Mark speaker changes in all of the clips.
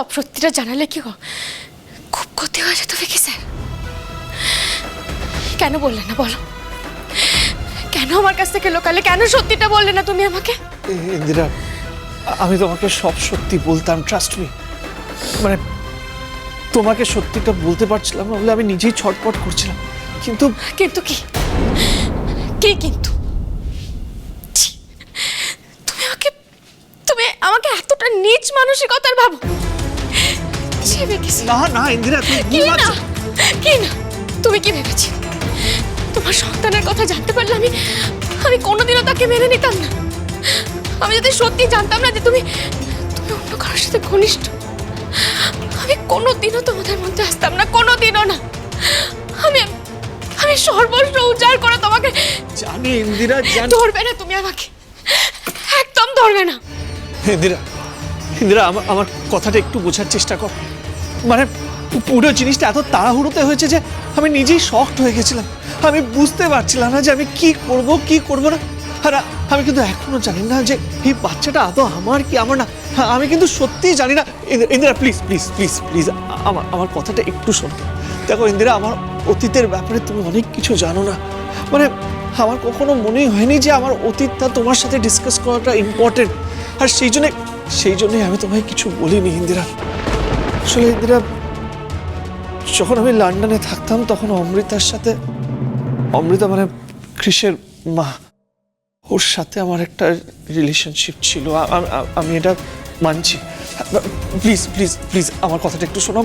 Speaker 1: সব সত্যিটা জানালে কি খুব ক্ষতি হয়ে যেত কি স্যার। কেন বললে না বলো? কেন আমার কাছ থেকে লোকালে? কেন সত্যিটা বললে না তুমি আমাকে?
Speaker 2: ইন্দিরা আমি তোমাকে সব সত্যি বলতাম ট্রাস্ট মি মানে তোমাকে সত্যিটা বলতে পারছিলাম না বলে আমি নিজেই ছটপট করছিলাম। কিন্তু
Speaker 1: কিন্তু কি? কি কিন্তু? তুমি আমাকে তুমি আমাকে এতটা নিচ মানসিকতার ভাবো। ছি, বেকিসি।
Speaker 2: না না ইন্দিরা তুমি
Speaker 1: কি না কি না তুমি কি ভেবেছি? তোমার সন্তানের কথা জানতে পারলে আমি আমি কোনোদিনও তাকে মেনে নিতাম না। আমি যদি সত্যি জানতাম না যে তুমি তুমি অন্য কারোর সাথে ঘনিষ্ঠ আমি কোনোদিনও তোমাদের মধ্যে আসতাম না কোনোদিনও না। আমি আমি সর্বস্ব উজাড় করে তোমাকে
Speaker 2: জানি ইন্দিরা জানি।
Speaker 1: ধরবে না তুমি আমাকে। একদম ধরবে না।
Speaker 2: ইন্দিরা ইন্দিরা আমার আমার কথাটা একটু বোঝার চেষ্টা কর। মানে পুরো জিনিসটা এত তাড়াহুড়োতে হয়েছে যে আমি নিজেই শক্ট হয়ে গেছিলাম। আমি বুঝতে পারছিলাম না যে আমি কি করব কি করব না। আর আমি কিন্তু এখনও জানি না যে এই বাচ্চাটা আদৌ আমার কি আমার না। হ্যাঁ, আমি কিন্তু সত্যিই জানি না। Indira please please please please আমার আমার কথাটা একটু শোনো। দেখো ইন্দিরা আমার অতীতের ব্যাপারে তুমি অনেক কিছু জানো না। মানে আমার কখনো মনেই হয়নি যে আমার অতীতটা তোমার সাথে ডিসকাস করাটা ইম্পর্টেন্ট আর সেই জন্যে সেই জন্যই আমি তোমায় কিছু বলিনি ইন্দিরা। আসলে ইন্দিরা, যখন আমি লন্ডনে থাকতাম, তখন অমৃতার সাথে, অমৃতা মানে কৃষের মা, ওর সাথে আমার একটা রিলেশনশিপ ছিল। আমি এটা মানছি। প্লিজ প্লিজ প্লিজ আমার কথাটা একটু শোনো।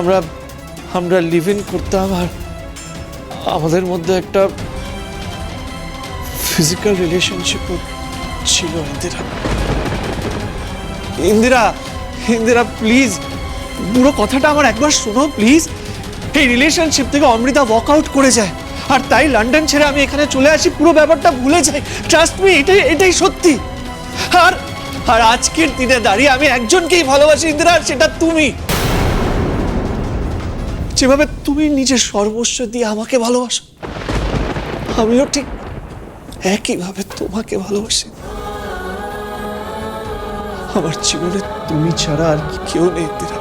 Speaker 2: আমরা আমরা লিভ ইন করতাম আর আমাদের মধ্যে একটা ফিজিক্যাল রিলেশনশিপ ছিল ইন্দিরা। ইন্দিরা! ইন্দিরা প্লিজ পুরো কথাটা আমার একবার শোনো প্লিজ এই রিলেশনশিপ থেকে অমৃতা ওয়াক আউট করে যায়। আর তাই লন্ডন ছেড়ে আমি এখানে চলে আসি, পুরো ব্যাপারটা ভুলে যাই। ট্রাস্ট মি এটাই এটাই সত্যি। আর আর আজকের দিনে দাঁড়িয়ে আমি একজনকেই ভালোবাসি, ইন্দিরা, আর সেটা তুমি। যেভাবে তুমি নিজের সর্বস্ব দিয়ে আমাকে ভালোবাসো, আমিও ঠিক একইভাবে তোমাকে ভালোবাসি। আমার জীবনে তুমি ছাড়া আর কেউ নেই দিরা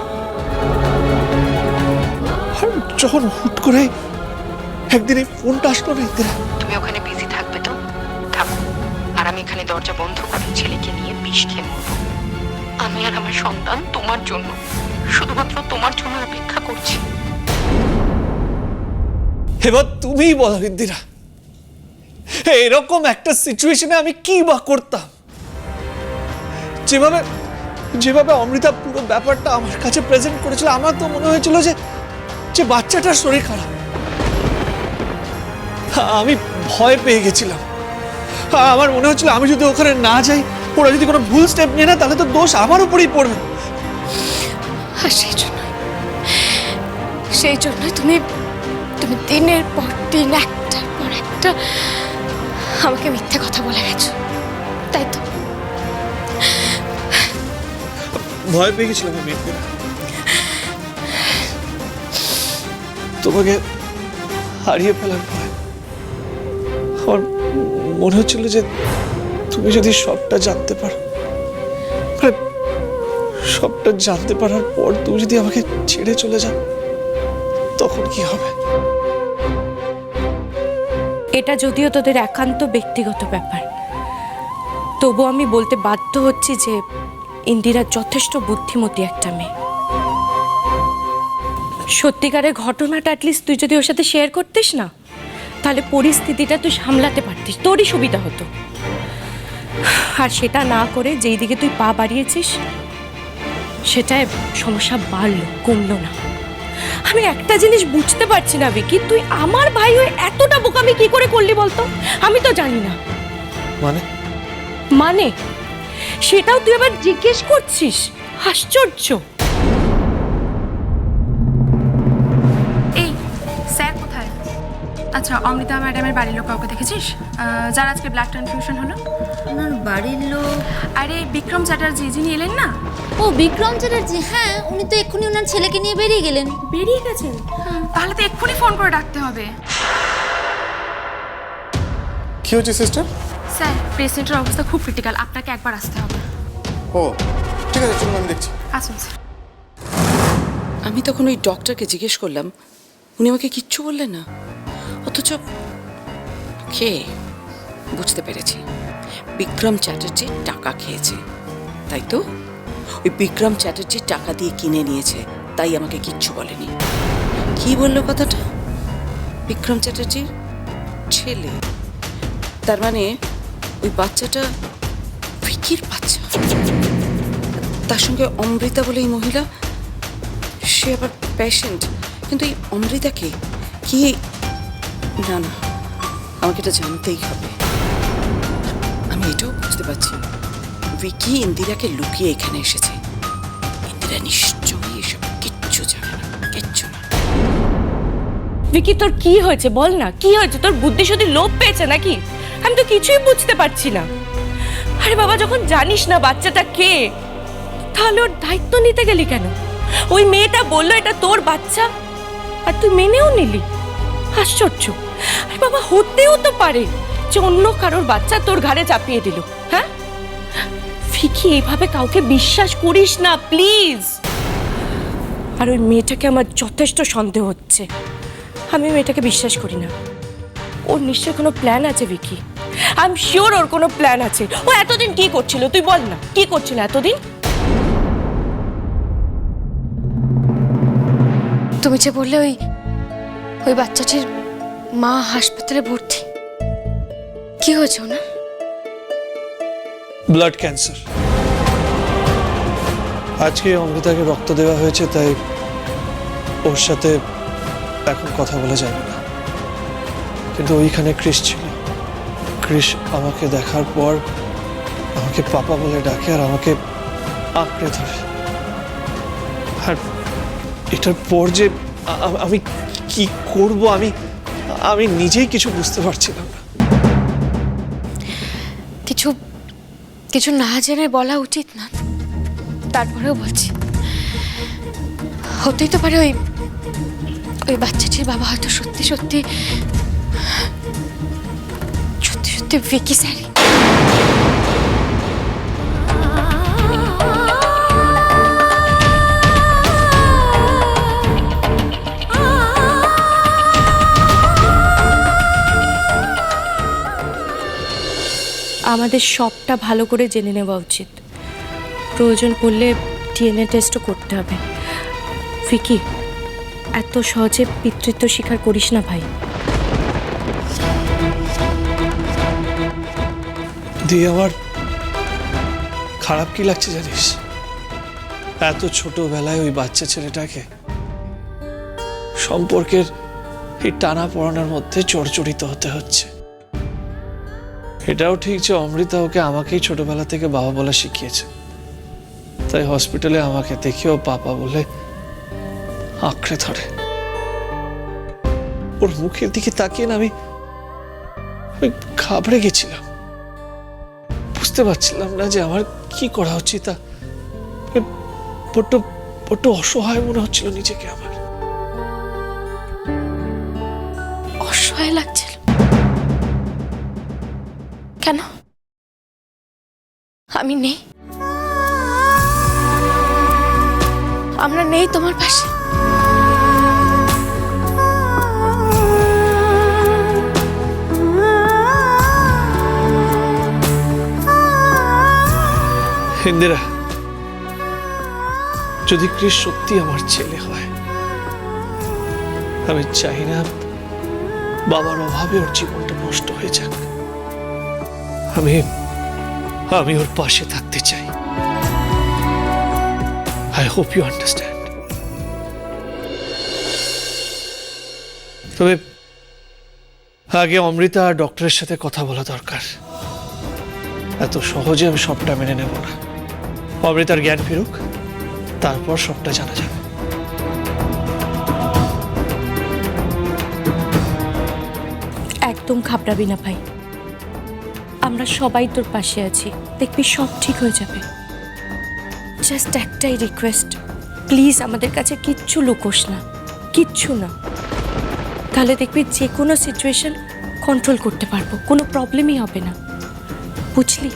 Speaker 2: আর যখন হুট করে একদিন এই ফোনটা আসলো না ইন্দিরা
Speaker 3: তুমি ওখানে বিজি থাকবে তো? থাকো আর আমি এখানে দরজা বন্ধ করে ছেলেকে নিয়ে বিষ খেয়ে মরবো। আমি আর আমার সন্তান তোমার জন্য শুধুমাত্র তোমার জন্য অপেক্ষা করছি।
Speaker 2: এবার তুমিই বলো ইন্দিরা এরকম একটা সিচুয়েশনে আমি কি বা করতাম? যেভাবে যেভাবে অমৃতা পুরো ব্যাপারটা আমার কাছে প্রেজেন্ট করেছিল, আমার তো মনে হয়েছিল যে যে বাচ্চাটার শরীর খারাপ। আমি ভয় পেয়ে গেছিলাম। আমার মনে হচ্ছিল আমি যদি ওখানে না যাই, ওরা যদি কোনো ভুল স্টেপ নিয়ে না তাহলে তো দোষ আমার উপরেই পড়বে।
Speaker 1: সেই জন্য সেই জন্যই তুমি তুমি দিনের পর দিন, একটার পর একটা আমাকে মিথ্যে কথা বলে গেছো।
Speaker 2: ভয় পেয়ে গেছিলাম আমি তোমাকে হারিয়ে ফেলার ভয়। আমার মনে হচ্ছিল যে তুমি যদি সবটা জানতে পারো মানে সবটা জানতে পারার পর তুমি যদি আমাকে ছেড়ে চলে যাও, তখন কি হবে?
Speaker 4: এটা যদিও তোদের একান্ত ব্যক্তিগত ব্যাপার তবু আমি বলতে বাধ্য হচ্ছি যে ইন্দিরা যথেষ্ট বুদ্ধিমতী একটা মেয়ে। সত্যিকারের ঘটনাটা অ্যাটলিস্ট তুই যদি ওর সাথে শেয়ার করতিস না তাহলে পরিস্থিতিটা তুই সামলাতে পারতিস তোরই সুবিধা হতো। আর সেটা না করে যেই দিকে তুই পা বাড়িয়েছিস সেটায় সমস্যা বাড়লো কমলো না। আমি একটা জিনিস বুঝতে পারছি না বিকি তুই আমার ভাই হয়ে এতটা বোকামি কি করে করলি বলতো? আমি তো জানি না।
Speaker 2: মানে?
Speaker 4: মানে? সেটাও তুই আবার জিজ্ঞেস করছিস? আশ্চর্য।
Speaker 5: এই স্যার কোথায়? আচ্ছা অমৃতা ম্যাডামের বাড়ির লোক কাউকে দেখেছিস? যার আজকে ব্লাড ট্রানফিউশন হলো?
Speaker 6: ওনার বাড়ির লোক।
Speaker 5: আরে বিক্রম চ্যাটার্জি যিনি এলেন না?
Speaker 6: ও বিক্রম চ্যাটার্জি হ্যাঁ উনি তো এক্ষুনি ওনার ছেলেকে নিয়ে বেরিয়ে গেলেন।
Speaker 5: বেরিয়ে গেছেন? তাহলে তো এক্ষুনি ফোন করে ডাকতে হবে।
Speaker 7: কি হয়েছে সিস্টার?
Speaker 5: স্যার পেশেন্টের অবস্থা খুব ক্রিটিক্যাল আপনাকে একবার আসতে হবে।
Speaker 7: ও ঠিক আছে চলুন আমি দেখছি।
Speaker 5: আসুন স্যার।
Speaker 8: আমি তখন ওই ডক্টরকে জিজ্ঞেস করলাম উনি আমাকে কিচ্ছু বললেন না? অথচ কে? বুঝতে পেরেছি। বিক্রম চ্যাটার্জি টাকা খেয়েছে তাই তো? ওই বিক্রম চ্যাটার্জি টাকা দিয়ে কিনে নিয়েছে তাই আমাকে কিচ্ছু বলেনি। কি বলল কথাটা? বিক্রম চ্যাটার্জির ছেলে। তার মানে ওই বাচ্চাটা ভিকির বাচ্চা। তার সঙ্গে অমৃতা বলে এই মহিলা, সে আবার পেশেন্ট কিন্তু এই অমৃতাকে কি না না, আমাকে এটা জানতেই হবে। আমি এটাও বুঝতে পারছি ভিকি ইন্দিরাকে লুকিয়ে এখানে এসেছে। ইন্দিরা নিশ্চয়ই এসব কিচ্ছু জানে না, কিচ্ছু না।
Speaker 4: ভিকি, তোর কি হয়েছে? বল না, কি হয়েছে? তোর বুদ্ধি শুধু লোভ পেয়েছে নাকি? আমি তো কিছুই বুঝতে পারছি না। আরে বাবা, যখন জানিস না বাচ্চাটা কে, তাহলে ওর দায়িত্ব নিতে গেলি কেন? ওই মেয়েটা বলল এটা তোর বাচ্চা, আর তুই মেনেও নিলি। আশ্চর্য। আরে বাবা, হতেও তো পারে যে অন্য কারোর বাচ্চা তোর ঘাড়ে চাপিয়ে দিল হ্যাঁ? ফিকি এইভাবে কাউকে বিশ্বাস করিস না, প্লিজ। আর ওই মেয়েটাকে আমার যথেষ্ট সন্দেহ হচ্ছে। আমি মেয়েটাকে বিশ্বাস করি না। ওর নিশ্চয়ই কোনো প্ল্যান আছে ভিকি? আই এম শিওর ওর কোনো প্ল্যান আছে। ও এতদিন কি করছিল? তুই বল না। কি করছিল এতদিন?
Speaker 1: তুমি যে বললে ওই ওই বাচ্চাটির মা হাসপাতালে ভর্তি। কি হয়েছে ওনার?
Speaker 2: ব্লাড ক্যান্সার আজকে অমৃতাকে রক্ত দেওয়া হয়েছে তাই ওর সাথে এখন কথা বলা যায় না কিন্তু ওইখানে ক্রিস ছিল। ক্রিস আমাকে দেখার পর আমাকে পাপা বলে ডাকে আর আমাকে আঁকড়ে ধরে। আর এটার পর যে আমি কি করব আমি আমি নিজেই কিছু বুঝতে পারছিলাম না।
Speaker 1: কিছু কিছু না জেনে বলা উচিত না। তারপরেও বলছি, হতেই তো পারে ওই ওই বাচ্চাটির বাবা হয়তো সত্যি সত্যি সত্যি সত্যি ভিকি স্যারি
Speaker 4: আমাদের সবটা ভালো করে জেনে নেওয়া উচিত। প্রয়োজন পড়লে ডিএনএ টেস্টও করতে হবে। ফিকি এত সহজে পিতৃত্ব স্বীকার করিস না ভাই।
Speaker 2: দিয়ে আমার খারাপ কি লাগছে জানিস? এত ছোটবেলায় ওই বাচ্চা ছেলেটাকে সম্পর্কের এই টানা পড়ানোর মধ্যে চড়চড়িত হতে হচ্ছে। এটাও ঠিক যে অমৃতা ওকে আমাকেই ছোটবেলা থেকে বাবা বলা শিখিয়েছে। তাই হসপিটালে আমাকে দেখেও পাপা বলে আঁকড়ে ধরে। ওর মুখের দিকে তাকিয়ে না আমি ঘাবড়ে গেছিলাম। বুঝতে পারছিলাম না যে আমার কি করা উচিত। বড্ড বড্ড অসহায় মনে হচ্ছিল নিজেকে আমার।
Speaker 1: অসহায় লাগছিল। কেন? আমি নেই। আমরা নেই তোমার পাশে।
Speaker 2: ইন্দিরা, যদি ক্রিস সত্যি আমার ছেলে হয়, আমি চাই না বাবার অভাবে ওর জীবনটা নষ্ট হয়ে যাক। আমি আমি ওর পাশে থাকতে চাই। আই হোপ ইউ আন্ডারস্ট্যান্ড তবে, আগে অমৃতা আর ডক্টরের সাথে কথা বলা দরকার। এত সহজে আমি সবটা মেনে নেব না। অমৃতার জ্ঞান ফিরুক, তারপর সবটা জানা যাবে।
Speaker 4: একদম ঘাবড়াবি না ভাই। আমরা সবাই তোর পাশে আছি, দেখবি সব ঠিক হয়ে যাবে। জাস্ট একটাই রিকোয়েস্ট প্লিজ আমাদের কাছে কিচ্ছু লুকোস না, কিচ্ছু না। তাহলে দেখবি যে কোনো সিচুয়েশন কন্ট্রোল করতে পারব, কোনো প্রবলেমই হবে না। বুঝলি?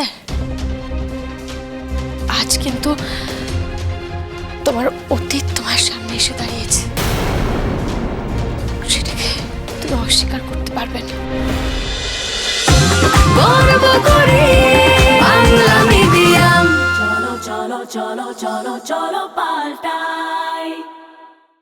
Speaker 1: স্যার আজ কিন্তু তোমার অতীত তোমার সামনে এসে দাঁড়িয়েছে। সেটাকে তুমি অস্বীকার করতে পারবে না। চলো চলো চলো চলো চলো পাল্টা।